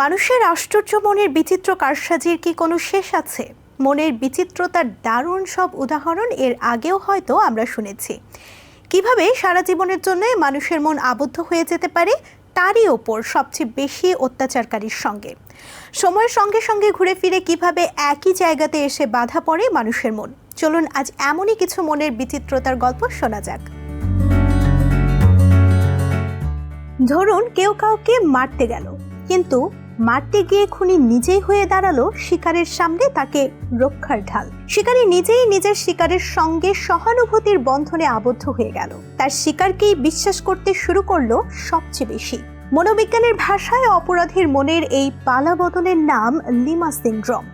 মানুষের আশ্চর্য মনের বিচিত্র কারসাজির কি কোনো শেষ আছে? মনের বিচিত্রতার দারুণ সব উদাহরণ এর আগেও হয়তো আমরা শুনেছি। কীভাবে সারা জীবনের জন্য মানুষের মন আবদ্ধ হয়ে যেতে পারে? তারই ওপর সবচেয়ে বেশি অত্যাচারকারীর সঙ্গে। সময়ের সঙ্গে সঙ্গে ঘুরে ফিরে কীভাবে একই জায়গাতে এসে বাধা পড়ে মানুষের মন? চলুন আজ এমনই কিছু মনের বিচিত্রতার গল্প শোনা যাক। ধরুন কেউ কাউকে মারতে গেল, কিন্তু মারতে গিয়ে খুনি নিজেই হয়ে দাঁড়াল শিকারের সামনে তাকে রক্ষার ঢাল। শিকারী নিজেই নিজের শিকারের সঙ্গে সহানুভূতির বন্ধনে আবদ্ধ হয়ে গেল। তার শিকারকেই বিশ্বাস করতে শুরু করল সবচেয়ে বেশি। মনোবিজ্ঞানের ভাষায় অপরাধীর মনের এই পালা বদলের নাম লিমা সিন্ড্রোম।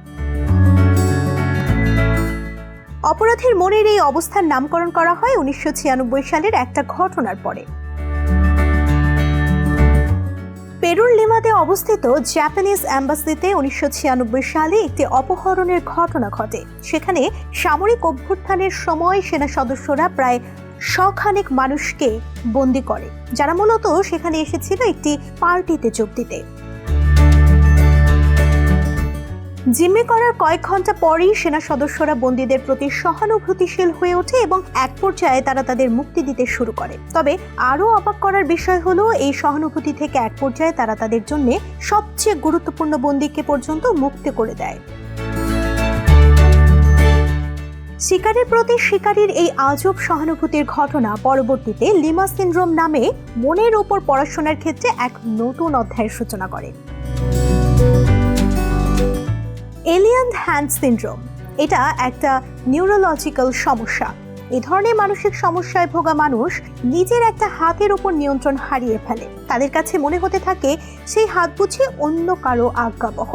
অপরাধীর মনের এই অবস্থার নামকরণ করা হয় উনিশশো ছিয়ানব্বই সালের একটা ঘটনার পরে। পেরুর লিমাতে অবস্থিত জাপানিজ অ্যাম্বাসিতে উনিশশো সালে একটি অপহরণের ঘটনা ঘটে। সেখানে সামরিক অভ্যুত্থানের সময় সেনা সদস্যরা প্রায় শখানেক মানুষকে বন্দি করে, যারা মূলত সেখানে এসেছিল একটি পার্টিতে যোগ দিতে। জিম্মি করার কয়েক ঘণ্টা পরেই সেনা সদস্যরা বন্দীদের প্রতি সহানুভূতিশীল হয়ে ওঠে এবং এক পর্যায়ে তারা তাদের মুক্তি দিতে শুরু করে। তবে আরও অবাক করার বিষয় হলো, এই সহানুভূতি থেকে এক পর্যায়ে তারা তাদের জন্য সবচেয়ে গুরুত্বপূর্ণ বন্দীকে পর্যন্ত মুক্ত করে দেয়। শিকারের প্রতি শিকারীর এই আজব সহানুভূতির ঘটনা পরবর্তীতে লিমা সিন্ড্রোম নামে মনের ওপর পড়াশোনার ক্ষেত্রে এক নতুন অধ্যায়ের সূচনা করে। এলিয়ান হ্যান্ড সিন্ড্রোম এটা একটা নিউরোলজিক্যাল সমস্যা। এ ধরনের মানসিক সমস্যায় ভোগা মানুষ নিজের একটা হাতের উপর নিয়ন্ত্রণ হারিয়ে ফেলে। তাদের কাছে মনে হতে থাকে সেই হাত বুঝি অন্য কারও আজ্ঞাবহ।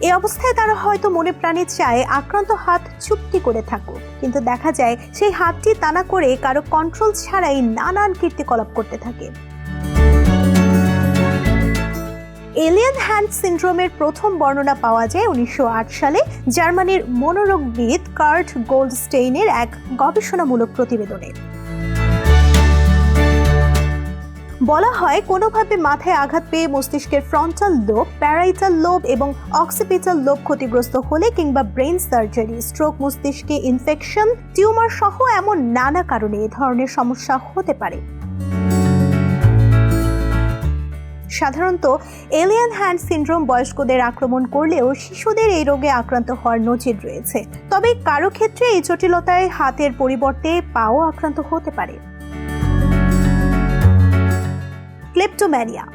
এই অবস্থায় তারা হয়তো মনে প্রাণে চায় আক্রান্ত হাত চুপটি করে থাকুক। কিন্তু দেখা যায় সেই হাতটি টানা করে কারও কন্ট্রোল ছাড়াই নানান কীর্তিকলাপ করতে থাকে। এলিয়ান হ্যান্ড সিন্ড্রোমের প্রথম বর্ণনা পাওয়া যায় উনিশশো আট সালে জার্মানির মনোরোগবিদ কার্ট গোল্ডস্টেইনের এক গবেষণামূলক প্রতিবেদনে। বলা হয়, কোনোভাবে মাথায় আঘাত পেয়ে মস্তিষ্কের ফ্রন্টাল লোব প্যারাইটাল লোব এবং অক্সিপিটাল লোব ক্ষতিগ্রস্ত হলে কিংবা ব্রেন সার্জারি স্ট্রোক মস্তিষ্কে ইনফেকশন টিউমার সহ এমন নানা কারণে এ ধরনের সমস্যা হতে পারে। সাধারণত এলিয়ান হ্যান্ড সিন্ড্রোম বয়স্কদের আক্রমণ করলেও শিশুদের এই রোগে আক্রান্ত হওয়ার নজির রয়েছে। তবে কারও ক্ষেত্রে এই জটিলতায় হাতের পরিবর্তে পাও আক্রান্ত হতে পারে। ক্লেপ্টোম্যানিয়া।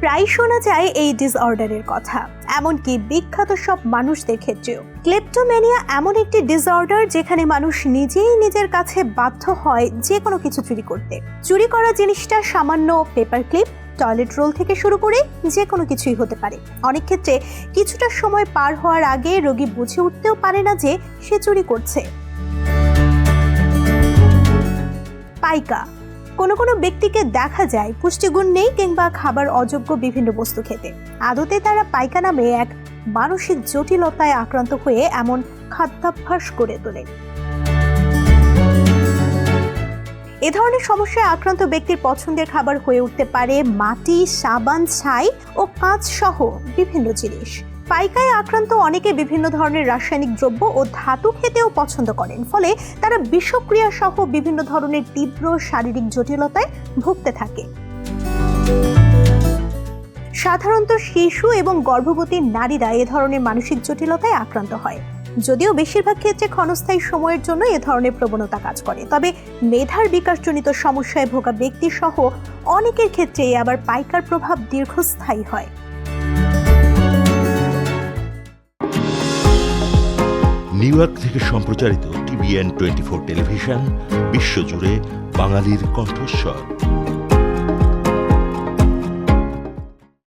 প্রায় শোনা যায় এই ডিসঅর্ডারের কথা, এমনকি বিখ্যাত সব মানুষদের ক্ষেত্রেও। ক্লেপ্টোম্যানিয়া এমন একটি ডিসঅর্ডার যেখানে মানুষ নিজেই নিজের কাছে বাধ্য হয় যে কোনো কিছু চুরি করতে। চুরি করা জিনিসটা সামান্য পেপার ক্লিপ টয়লেট রোল থেকে শুরু করে যে কোনো কিছুই হতে পারে। অনেক ক্ষেত্রে কিছুটা সময় পার হওয়ার আগে রোগী বুঝে উঠতেও পারে না যে সে চুরি করছে। পাইকা। কোনো কোনো ব্যক্তিকে দেখা যায়, পুষ্টিগুণ নেই কিংবা খাবার অযোগ্য বিভিন্ন বস্তু খেতে। আদতে তারা পাইকা নামে এক মানসিক জটিলতায় আক্রান্ত হয়ে এমন খাদ্যাভ্যাস করে তোলে। এ ধরনের সমস্যায় আক্রান্ত ব্যক্তির পছন্দের খাবার হয়ে উঠতে পারে মাটি, সাবান, ছাই ও কাঁচ সহ বিভিন্ন জিনিস। পাইকায় আক্রান্ত অনেকে বিভিন্ন ধরনের রাসায়নিক দ্রব্য ও ধাতু খেতেও পছন্দ করেন। ফলে তারা বিষক্রিয়া সহ বিভিন্ন ধরনের তীব্র শারীরিক জটিলতায় ভুগতে থাকে। সাধারণত শিশু এবং গর্ভবতী নারীরা এ ধরনের মানসিক জটিলতায় আক্রান্ত হয়। যদিও বেশিরভাগ ক্ষেত্রে ক্ষণস্থায়ী সময়ের জন্য এ ধরনের প্রবণতা কাজ করে। তবে মেধার বিকাশজনিত সমস্যায় ভোগা ব্যক্তি সহ অনেকের ক্ষেত্রে আবার পাইকার প্রভাব দীর্ঘস্থায়ী হয়। নিউ ইয়র্ক থেকে সম্প্রচারিত টিভিএন টোয়েন্টি ফোর টেলিভিশন, বিশ্বজুড়ে বাঙালির কণ্ঠস্বর।